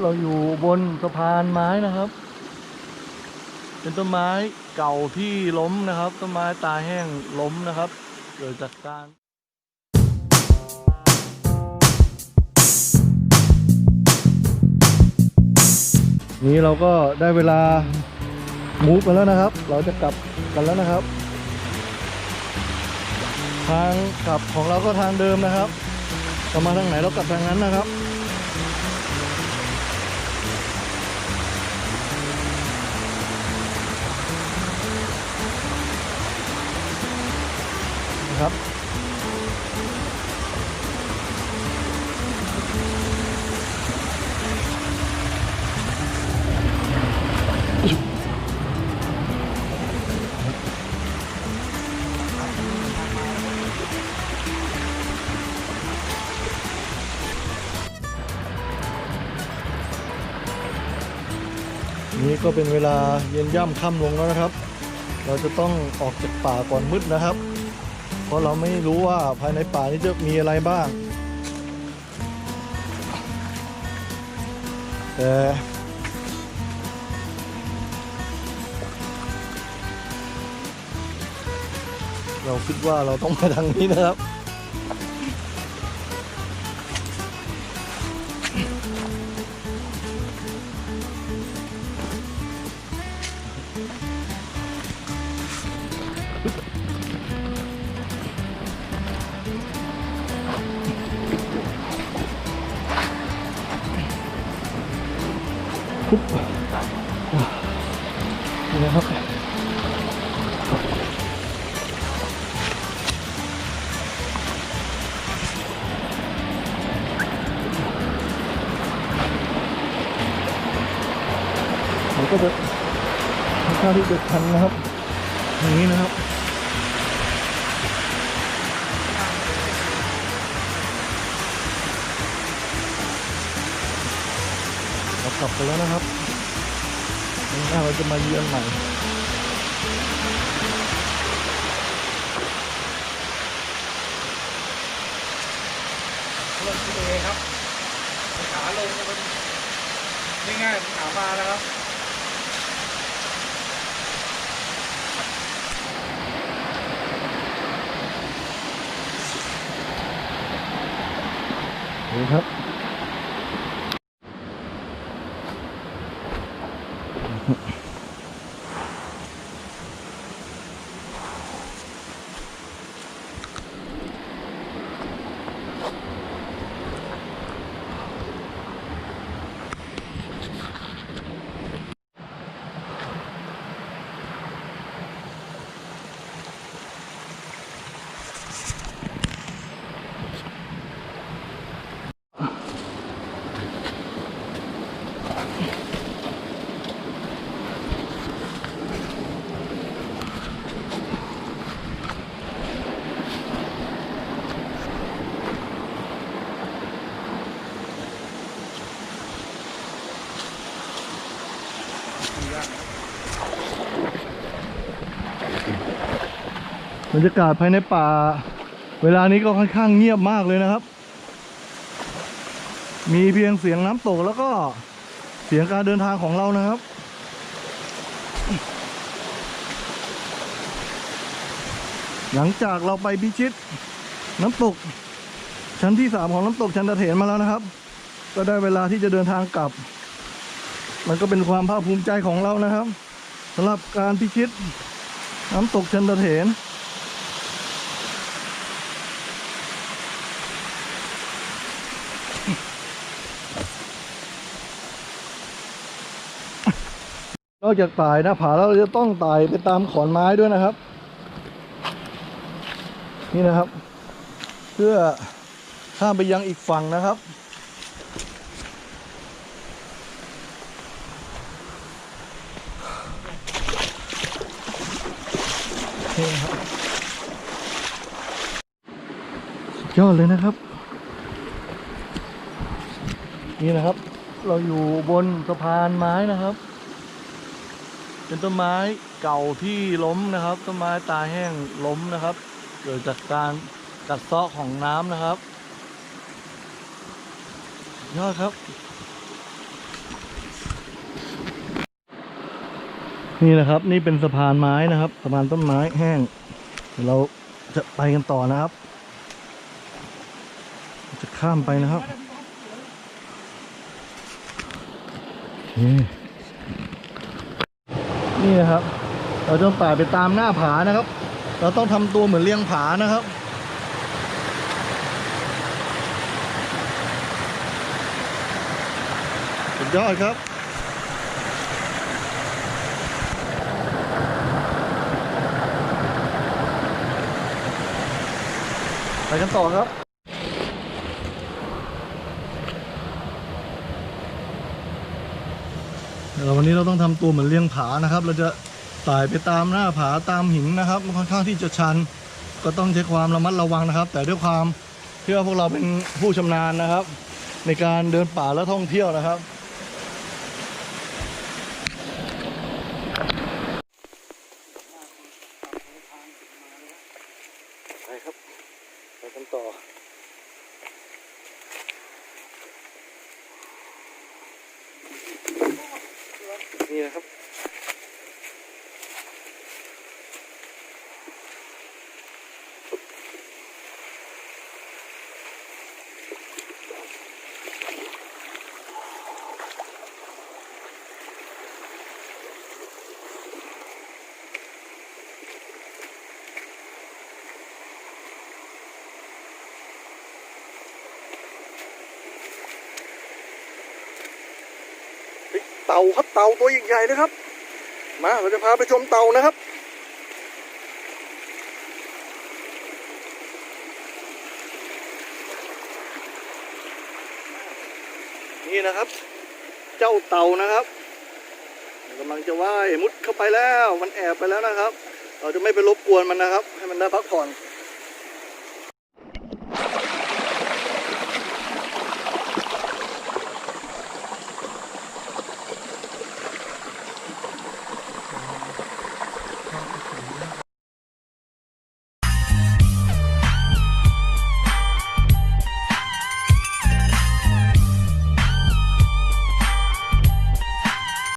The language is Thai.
เราอยู่บนสะพานไม้นะครับ เป็นต้นไม้เก่าที่ล้มนะครับ ต้นไม้ตายแห้งล้มนะครับ เกิดจากการนี้เราก็ได้เวลามูฟกันแล้วนะครับ เราจะกลับกันแล้วนะครับ ทางกลับของเราก็ทางเดิมนะครับจะมาทางไหนเรากลับทางนั้นนะครับ ครับนี่ก็เป็นเวลาเย็นย่ำค่ำลงแล้วนะครับ เราจะต้องออกจากป่าก่อนมืดนะครับ ราะเราไม่รู้ว่าภายในป่านี้จะมีอะไรบ้าง แต่เราคิดว่าเราต้องมาทางนี้นะครับ ปุ๊บนี่นะครับมันก็จะค่อนข้างที่จะชันนะครับ อย่างนี้นะครับ กลับกันแล้วนะครับวันหน้าเราจะมาเยือนใหม่ลงทะเลครับขาลงมันไม่ง่ายขามาแล้วครับนี่ครับ บรรยากาศภายในป่า เวลานี้ก็ค่อนข้างเงียบมากเลยนะครับ มีเพียงเสียงน้ำตกแล้วก็เสียงการเดินทางของเรานะครับหลังจากเราไปพิชิต น้ำตก ชั้นที่สามของน้ำตกชันตะเถนมาแล้วนะครับ ก็ได้เวลาที่จะเดินทางกลับ มันก็เป็นความภาคภูมิใจของเรานะครับสำหรับการพิชิตน้ำตกชันตะเถนนอกจากต่หน้าผาแล้วเราจะต้องไต่ไปตามขอนไม้ด้วยนะครับ นี่นะครับ เพื่อข้ามไปยังอีกฝั่งนะครับ นี่ครับสุดยอดเลยนะครับ นี่นะครับ เราอยู่บนสะพานไม้นะครับ เป็นต้นไม้เก่าที่ล้มนะครับต้นไม้ตายแห้งล้มนะครับ เกิดจากการกัดเซาะของน้ำนะครับ ยอดครับ นี่นะครับ นี่เป็นสะพานไม้นะครับสะพานต้นไม้แห้งเดี๋ยวเราจะไปกันต่อนะครับ จะข้ามไปนะครับนี่นะครับ เราจะไต่ไปตามหน้าผานะครับ เราต้องทำตัวเหมือนเลี้ยงผานะครับสุดยอดครับ ไปกันต่อครับเดี๋ยววันนี้เราต้องทำตัวเหมือนเลี้ยงผานะครับ เราจะไต่ไปตามหน้าผาตามหินนะครับมันค่อนข้างที่จะชัน ก็ต้องใช้ความระมัดระวังนะครับ แต่ด้วยความที่ว่าพวกเราเป็นผู้ชำนาญนะครับ ในการเดินป่าและท่องเที่ยวนะครับไปครับ ไปกันต่อนี่นะครับ เต่าครับเต่าตัวใหญ่ๆนะครับ มาเราจะพาไปชมเต่านะครับนี่นะครับ เจ้าเต่านะครับกำลังจะว่ายมุดเข้าไปแล้ว มันแอบไปแล้วนะครับ เราจะไม่ไปรบกวนมันนะครับ ให้มันได้พักผ่อน